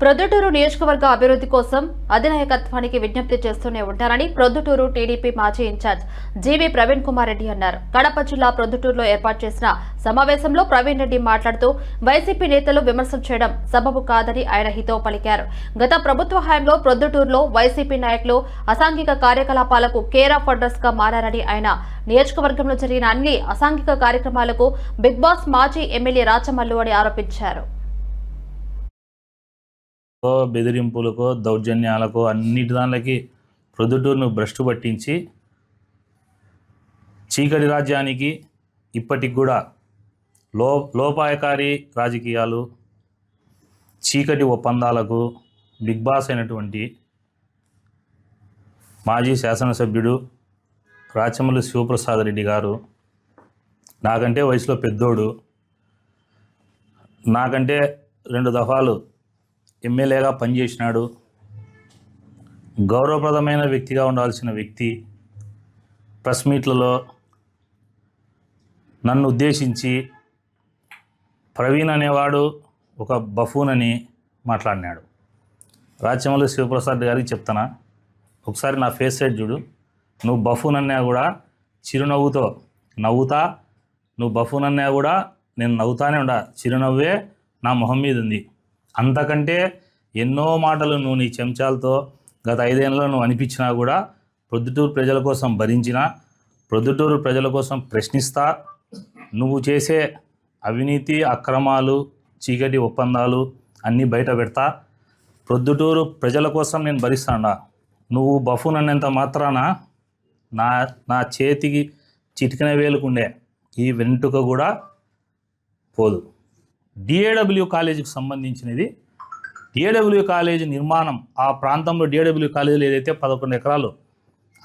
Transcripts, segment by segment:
ప్రొద్దుటూరు నియోజకవర్గ అభివృద్ధి కోసం అధినాయకత్వానికి విజ్ఞప్తి చేస్తూనే ఉంటారని ప్రొద్దుటూరు టీడీపీ మాజీ ఇన్ఛార్జ్ జీవీ ప్రవీణ్ కుమార్ రెడ్డి అన్నారు. కడప జిల్లా ప్రొద్దుటూరులో ఏర్పాటు చేసిన సమావేశంలో ప్రవీణ్ రెడ్డి మాట్లాడుతూ వైసీపీ నేతలు విమర్శలు చేయడం సబబు కాదని ఆయన హితో పలికారు. గత ప్రభుత్వ హయాంలో ప్రొద్దుటూరులో వైసీపీ నాయకులు అసాంఘిక కార్యకలాపాలకు కేర్ ఆఫ్ అడ్రస్గా మారారని ఆయన. నియోజకవర్గంలో జరిగిన అన్ని అసాంఘిక కార్యక్రమాలకు బిగ్ బాస్ మాజీ ఎమ్మెల్యే రాచమల్లు అని ఆరోపించారు. బెదిరింపులకో దౌర్జన్యాలకో అన్నిటి దానికి ప్రొద్దుటూరును భ్రష్టు పట్టించి చీకటి రాజ్యానికి ఇప్పటికి కూడా లో లోపాయకారి రాజకీయాలు చీకటి ఒప్పందాలకు బిగ్ బాస్ అయినటువంటి మాజీ శాసనసభ్యుడు రాచమల్లి శివప్రసాద్ రెడ్డి గారు నాకంటే వయసులో పెద్దోడు నాకంటే రెండు దఫాలు ఎమ్మెల్యేగా పనిచేసినాడు. గౌరవప్రదమైన వ్యక్తిగా ఉండాల్సిన వ్యక్తి. ప్రెస్ మీట్లలో నన్ను ఉద్దేశించి ప్రవీణ్ అనేవాడు ఒక బఫూన్ అని మాట్లాడినాడు. రాచమల్లి శివప్రసాద్ గారికి చెప్తానా ఒకసారి నా ఫేస్ సైడ్ చూడు. నువ్వు బఫూన్ అన్నా కూడా చిరునవ్వుతో నవ్వుతా నువ్వు బఫూన్ అన్నా కూడా నేను నవ్వుతానే ఉండా. చిరునవ్వే నా మొహం మీద ఉంది అంతకంటే ఎన్నో మాటలు నువ్వు నీ చెంచాలతో గత ఐదేళ్ళలో నువ్వు అనిపించినా కూడా ప్రొద్దుటూరు ప్రజల కోసం భరించిన ప్రొద్దుటూరు ప్రజల కోసం ప్రశ్నిస్తా నువ్వు చేసే అవినీతి అక్రమాలు చీకటి ఒప్పందాలు అన్నీ బయట పెడతా. ప్రొద్దుటూరు ప్రజల కోసం నేను భరిస్తాడా నువ్వు బఫూన్ నన్నంత మాత్రాన? నా నా చేతికి చిటికిన వేలుకుండే ఈ వెంట్రుక కూడా పోదు. డిఏడబ్ల్యూ కాలేజీకి సంబంధించినది. డిఏడబ్ల్యూ కాలేజీ నిర్మాణం ఆ ప్రాంతంలో డిఏడబ్ల్యూ కాలేజీలో ఏదైతే పదకొండు ఎకరాలు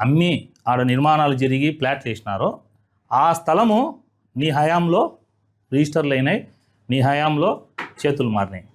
అమ్మి ఆడ నిర్మాణాలు జరిగి ప్లాట్లు వేసినారో ఆ స్థలము నీ హయాంలో రిజిస్టర్లు అయినాయి నీ హయాంలో చేతులు మారినాయి.